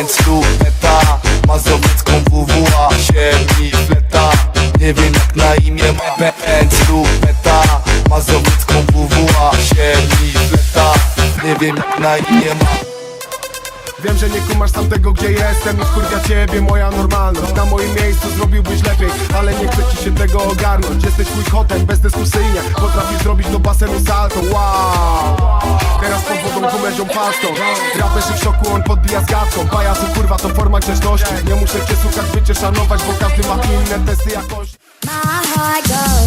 Bęc, luneta, mazowiecką WWA Siemi, fleta, nie wiem jak na imię Bęc, luneta, mazowiecką WWA Siemi, fleta, nie wiem jak na imię Wiem, że nie kumasz tamtego gdzie jestem. I skurwia ciebie moja normalność. Miejscu zrobiłbyś lepiej, ale nie chce ci się tego ogarnąć. Jesteś mój hotel, bezdyskusyjnie Potrafisz zrobić do basenu salto, wow. Teraz pod wodą gumezią pastą Raperzy w szoku, on podbija z gadką Pajacu kurwa to forma grzeczności. Nie muszę cię słuchać, by cię szanować Bo każdy ma inne testy jakości. My heart goes